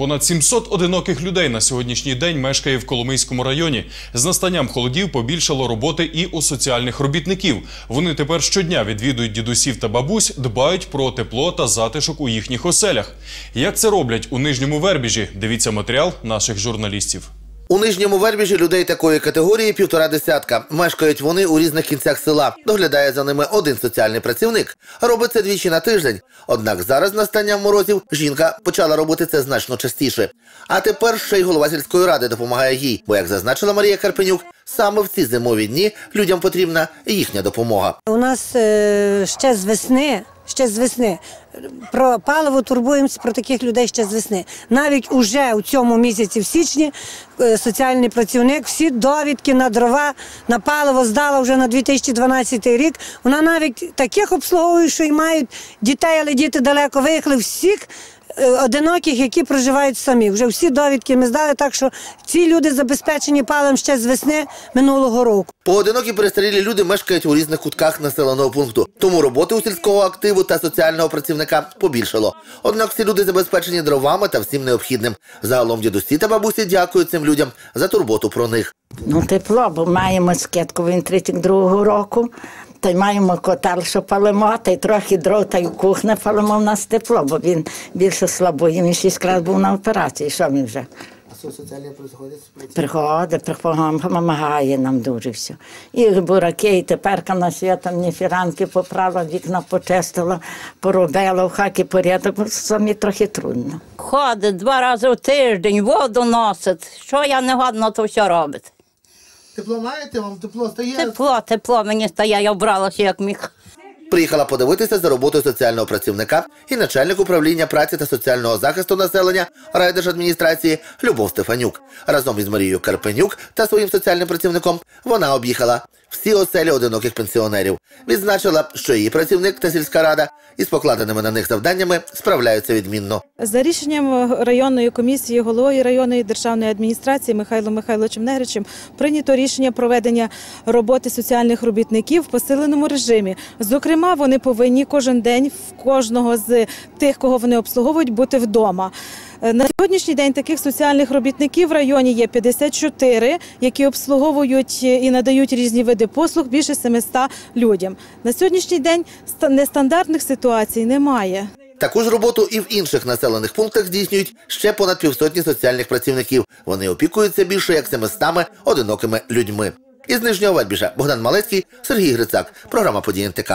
Понад 700 одиноких людей на сьогоднішній день мешкає в Коломийському районі. З настанням холодів побільшало роботи і у соціальних робітників. Вони тепер щодня відвідують дідусів та бабусь, дбають про тепло та затишок у їхніх оселях. Як це роблять у нижньому вербіжі? Дивіться матеріал наших журналістів. У нижньому вербіжі людей такої категорії півтора десятка. Мешкають вони у різних кінцях села. Доглядає за ними один соціальний працівник. Робить це двічі на тиждень. Однак зараз з настанням морозів жінка почала робити це значно частіше. А тепер ще й голова сільської ради допомагає їй. Бо, як зазначила Марія Карпенюк, саме в ці зимові дні людям потрібна їхня допомога. У нас е, ще з весни, ще з весни. Про паливо турбуємося про таких людей ще з весни. Навіть уже у цьому місяці, в січні, е, соціальний працівник всі довідки на дрова, на паливо здала вже на 2012 рік. Вона навіть таких обслуговує, що й мають дітей, але діти далеко виїхали. Всіх одиноких, які проживають самі. Вже всі довідки ми здали, так що ці люди забезпечені паливом ще з весни минулого року. Поодинокі перестарілі люди мешкають у різних кутках населеного пункту. Тому роботи у сільського активу та соціального працівника побільшало. Однак всі люди забезпечені дровами та всім необхідним. Загалом дідусі та бабусі дякують цим людям за турботу про них. Ну, тепло, бо маємо скидку він 32-го року, та й маємо котел, що палимо, та й трохи дров, та й кухня палимо в нас тепло, бо він більше слабує, він шість разів був на операції, що він вже? Приходить, приходить, допомагає нам дуже все. І бураки, і тепер на свята мені фіранки поправила, вікна почистила, поробила в хаті порядок, бо самі трохи трудно. Ходить два рази в тиждень, воду носить. Що я не годна, то все робить. Тепло маєте? Вам тепло стає? Тепло, тепло мені стає, я вбралася як міг. Приїхала подивитися за роботою соціального працівника і начальник управління праці та соціального захисту населення райдержадміністрації Любов Стефанюк. Разом із Марією Карпенюк та своїм соціальним працівником вона об'їхала всі оселі одиноких пенсіонерів. Відзначила, що її працівник та сільська рада із покладеними на них завданнями справляються відмінно. За рішенням районної комісії головою районної державної адміністрації Михайлом Михайловичем Негричем прийнято рішення проведення роботи соціальних робітників в посиленому режимі. Зокрема, вони повинні кожен день в кожного з тих, кого вони обслуговують, бути вдома. Е, На сьогоднішній день таких соціальних робітників в районі є 54, які обслуговують е, і надають різні види послуг більше 700 людям. На сьогоднішній день ста- нестандартних ситуацій немає. Таку ж роботу і в інших населених пунктах здійснюють ще понад півсотні соціальних працівників. Вони опікуються більше як 700 одинокими людьми. Із Нижнього Вербіжа Богдан Малецький, Сергій Грицак. Програма «Події НТК».